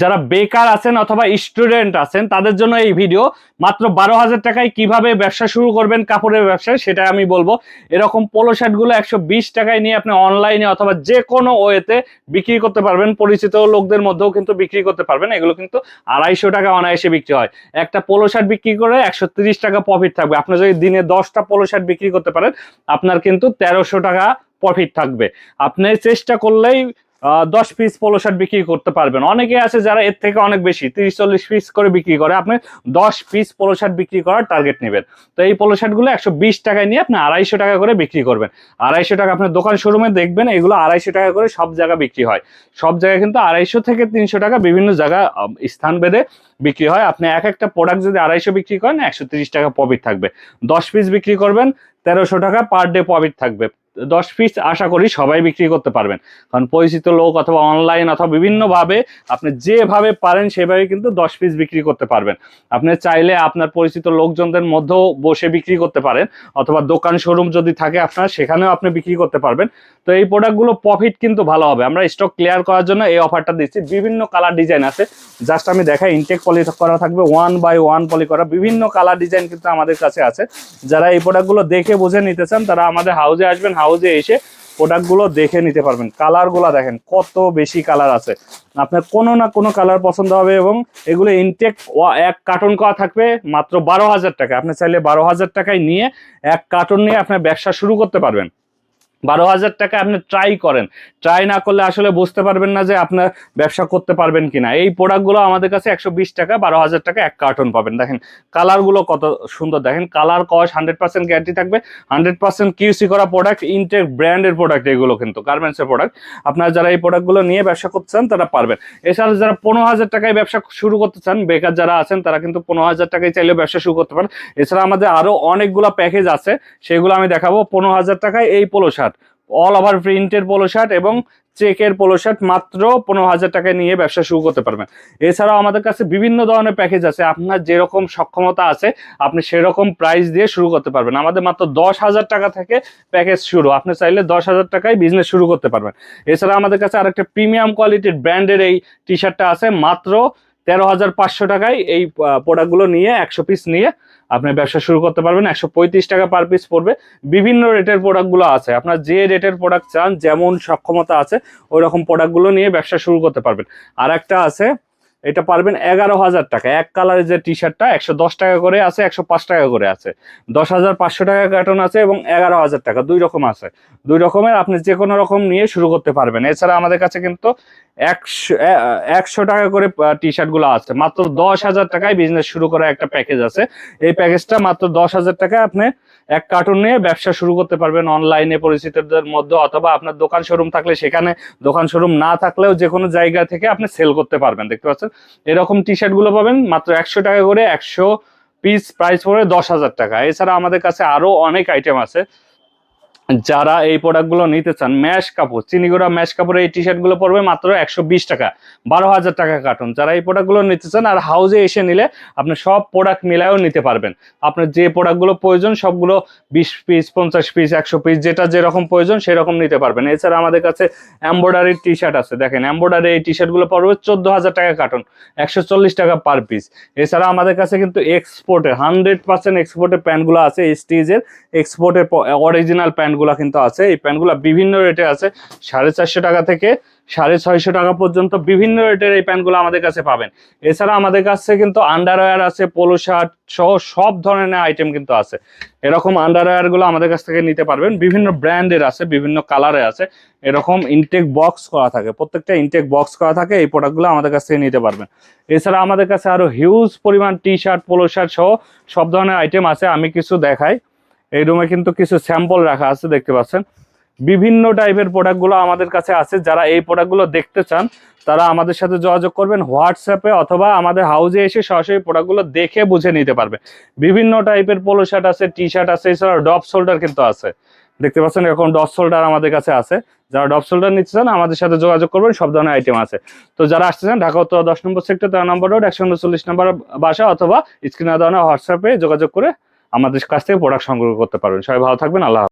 যারা বেকার আছেন অথবা স্টুডেন্ট আছেন, তাদের জন্য এই ভিডিও মাত্র বারো হাজার টাকায় কীভাবে ব্যবসা শুরু করবেন, কাপড়ের ব্যবসা সেটা আমি বলব। এরকম পোলো শার্টগুলো একশো বিশ টাকায় নিয়ে আপনি অনলাইনে অথবা যে কোনো ওয়েতে বিক্রি করতে পারবেন। পরিচিত লোকদের মধ্যেও কিন্তু বিক্রি করতে পারবেন। এগুলো কিন্তু আড়াইশো টাকা অনায়াসে বিক্রি হয়। একটা পোলো শার্ট বিক্রি করে একশো তিরিশ টাকা প্রফিট থাকবে। আপনি যদি দিনে দশটা পোলো শার্ট বিক্রি করতে পারেন, আপনার কিন্তু তেরোশো টাকা প্রফিট থাকবে। আপনি চেষ্টা করলেই দশ পিস পোলো শার্ট বিক্রি করতে পারবেন। অনেকে আছে যারা এর থেকে অনেক বেশি, তিরিশ, চল্লিশ পিস করে বিক্রি করে। আপনি দশ পিস পোলো শার্ট বিক্রি করার টার্গেট নেবেন। তো এই পোলো শার্টগুলো একশো বিশ টাকায় নিয়ে আপনি আড়াইশো টাকা করে বিক্রি করবেন। আড়াইশো টাকা আপনার দোকান শোরুমে দেখবেন, এগুলো আড়াইশো টাকা করে সব জায়গায় বিক্রি হয়। সব জায়গায় কিন্তু আড়াইশো থেকে তিনশো টাকা বিভিন্ন জায়গা স্থান ভেদে বিক্রি হয়। আপনি এক একটা প্রোডাক্ট যদি আড়াইশো বিক্রি করেন, একশো টাকা প্রফিট থাকবে। দশ পিস বিক্রি করবেন, তেরোশো টাকা পার ডে প্রফিট থাকবে। দশ পিস আশা করি সবাই বিক্রি করতে পারবেন। কারণ পরিচিত লোক অথবা অনলাইন অথবা বিভিন্নভাবে আপনি যেভাবে পারেন সেভাবে কিন্তু দশ পিস বিক্রি করতে পারবেন। আপনি চাইলে আপনার পরিচিত লোকজনদের মধ্যেও বসে বিক্রি করতে পারেন অথবা দোকান শোরুম যদি থাকে আপনার, সেখানেও আপনি বিক্রি করতে পারবেন। তো এই প্রোডাক্টগুলো প্রফিট কিন্তু ভালো হবে। আমরা স্টক ক্লিয়ার করার জন্য এই অফারটা দিচ্ছি। বিভিন্ন কালার ডিজাইন আছে। জাস্ট আমি দেখাই ইনটেক পলি করা থাকবে ওয়ান বাই ওয়ান পলি করা। বিভিন্ন কালার ডিজাইন কিন্তু আমাদের কাছে আছে। যারা এই প্রোডাক্টগুলো দেখে বুঝে নিতে চান, তারা আমাদের হাউজে আসবেন। হাউজে এসে প্রোডাক্টগুলো দেখে নিতে পারবেন। কালারগুলো দেখেন, কত বেশি কালার আছে। আপনার কোনো না কোনো কালার পছন্দ হবে এবং এগুলো ইনটেক এক কার্টন করা থাকবে মাত্র বারো হাজার টাকা। আপনি চাইলে বারো হাজার টাকায় নিয়ে এক কার্টন নিয়ে আপনার ব্যবসা শুরু করতে পারবেন। বারো হাজার টাকা আপনি ট্রাই করেন। ট্রাই না করলে আসলে বুঝতে পারবেন না যে আপনার ব্যবসা করতে পারবেন কিনা। এই প্রোডাক্টগুলো আমাদের কাছে একশো বিশ টাকা, বারো হাজার টাকা এক কার্টন পাবেন। দেখেন কালারগুলো কত সুন্দর। দেখেন কালার কস হান্ড্রেড পার্সেন্ট গ্যারান্টি থাকবে। হান্ড্রেড পার্সেন্ট কিউসি করা প্রোডাক্ট ইনটেক ব্র্যান্ডের প্রোডাক্ট এগুলো কিন্তু গার্মেন্টসের প্রোডাক্ট আপনারা যারা এই প্রোডাক্টগুলো নিয়ে ব্যবসা করতে চান, তারা পারবেন। এছাড়া যারা পনেরো হাজার টাকায় ব্যবসা শুরু করতে চান, বেকার যারা আছেন, তারা কিন্তু পনেরো হাজার টাকায় চাইলেও ব্যবসা শুরু করতে পারেন। এছাড়া আমাদের আরও অনেকগুলো প্যাকেজ আছে, সেগুলো আমি দেখাবো। পনেরো হাজার টাকায় এই পোলো শার্ট অল ওভার প্রিন্টের পোলো শার্ট এবং চেকের পোলো শার্ট মাত্র পনেরো হাজার টাকায় নিয়ে ব্যবসা শুরু করতে পারবেন। এছাড়াও আমাদের কাছে বিভিন্ন ধরনের প্যাকেজ আছে। আপনার যেরকম সক্ষমতা আছে, আপনি সেরকম প্রাইস দিয়ে শুরু করতে পারবেন। আমাদের মাত্র দশ হাজার টাকা থেকে প্যাকেজ শুরু। আপনি চাইলে দশ হাজার টাকায় বিজনেস শুরু করতে পারবেন। এছাড়া আমাদের কাছে আরেকটা প্রিমিয়াম কোয়ালিটির ব্র্যান্ডের এই টি শার্টটা আছে। মাত্র তেরো হাজার পাঁচশো টাকায় এই প্রোডাক্টগুলো নিয়ে, একশো পিস নিয়ে আপনি ব্যবসা শুরু করতে পারবেন। একশো পঁয়ত্রিশ টাকা পার পিস পড়বে। বিভিন্ন রেটের প্রোডাক্টগুলো আছে। আপনার যে রেটের প্রোডাক্ট চান, যেমন সক্ষমতা আছে, ওই রকম প্রোডাক্টগুলো নিয়ে ব্যবসা শুরু করতে পারবেন। আর একটা আছে এটা পারবেন এগারো হাজার টাকা। এক কালারের যে টি শার্টটা একশো দশ টাকা করে আছে, একশো পাঁচ টাকা করে আছে। দশ হাজার পাঁচশো টাকা কার্টন আছে এবং এগারো হাজার টাকা, দুই রকম আছে। দুই রকমের আপনি যে কোনো রকম নিয়ে শুরু করতে পারবেন। এছাড়া আমাদের কাছে কিন্তু একশো একশো টাকা করে টি শার্টগুলো আছে। মাত্র দশ হাজার টাকায় বিজনেস শুরু করা একটা প্যাকেজ আছে। এই প্যাকেজটা মাত্র দশ হাজার টাকায় আপনি এক কার্টুন নিয়ে ব্যবসা শুরু করতে পারবেন অনলাইনে পরিচিতদের মধ্যে অথবা আপনার দোকান শোরুম থাকলে সেখানে দোকান শোরুম না থাকলেও যে কোনো জায়গা থেকে আপনি সেল করতে পারবেন। দেখতে পাচ্ছেন? এরকম টি শার্টগুলো পাবেন, মাত্র একশো টাকা করে, একশো পিস প্রাইস পড়ে দশ হাজার টাকা। এছাড়া আমাদের কাছে আরও অনেক আইটেম আছে। যারা এই প্রোডাক্টগুলো নিতে চান ম্যাশ কাপড় চিনিগুড়া ম্যাশ কাপড়ের এই টি শার্টগুলো পড়বে মাত্র একশো বিশ টাকা, বারো হাজার টাকা কার্টুন যারা এই প্রোডাক্টগুলো নিতে চান আর হাউজে এসে নিলে আপনি সব প্রোডাক্ট মিলায়ও নিতে পারবেন। আপনার যে প্রোডাক্টগুলো প্রয়োজন, সবগুলো বিশ পিস পঞ্চাশ পিস একশো পিস যেটা যেরকম প্রয়োজন সেরকম নিতে পারবেন। এছাড়া আমাদের কাছে এম্ব্রয়ডারির টি শার্ট আছে। দেখেন এম্ব্রয়ডারি এই টি শার্টগুলো পড়বে চোদ্দ হাজার টাকা কার্টুন একশো টাকা পার পিস এছাড়া আমাদের কাছে কিন্তু এক্সপোর্টের হান্ড্রেড পার্সেন্ট এক্সপোর্টের প্যান্টগুলো আছে স্টিজের এক্সপোর্টের অরিজিনাল প্যান্টগুলো কিন্তু আছে। এই প্যান্টগুলো বিভিন্ন রেটে আছে। সাড়ে চারশো টাকা থেকে সাড়ে ছয়শো টাকা পর্যন্ত বিভিন্ন রেটের এই প্যান্টগুলো আমাদের কাছে পাবেন। এছাড়া আমাদের কাছে কিন্তু আন্ডারওয়্যার আছে পোলো শার্ট সহ সব ধরনের আইটেম কিন্তু আছে। এরকম আন্ডারওয়্যারগুলো আমাদের কাছ থেকে নিতে পারবেন। বিভিন্ন ব্র্যান্ডের আছে, বিভিন্ন কালারে আছে। এরকম ইনটেক বক্স করা থাকে। প্রত্যেকটা ইনটেক বক্স করা থাকে, এই প্রোডাক্টগুলো আমাদের কাছ থেকে নিতে পারবেন। এছাড়া আমাদের কাছে আরও হিউজ পরিমাণ টি শার্ট পোলো শার্ট সহ সব ধরনের আইটেম আছে। আমি কিছু দেখাই। এই রুমে কিন্তু কিছু স্যাম্পল রাখা আছে, দেখতে পাচ্ছেন। বিভিন্ন টাইপের প্রোডাক্টগুলো আমাদের কাছে আছে। যারা এই প্রোডাক্টগুলো দেখতে চান, তারা আমাদের সাথে যোগাযোগ করবেন হোয়াটসঅ্যাপে অথবা আমাদের হাউজে এসে সরাসরি প্রোডাক্টগুলো দেখে বুঝে নিতে পারবে। বিভিন্ন টাইপের পোলো শার্ট আছে টি শার্ট আছে এছাড়া ডপ শোল্ডার কিন্তু আছে। দেখতে পাচ্ছেন এরকম ডপ শোল্ডার আমাদের কাছে আছে। যারা ডপ শোল্ডার নিতে চান, আমাদের সাথে যোগাযোগ করবেন, সব ধরনের আইটেম আছে। তো যারা আসতে চান, ঢাকা উত্তর দশ নম্বর সেক্টর তেরো নম্বর রোড একশো উনচল্লিশ নম্বর বাসা অথবা স্ক্রিনে দেওয়া হোয়াটসঅ্যাপে যোগাযোগ করে আমাদের কাছ থেকে প্রোডাক্ট সংগ্রহ করতে পারবেন সবাই ভালো থাকবেন আল্লাহ।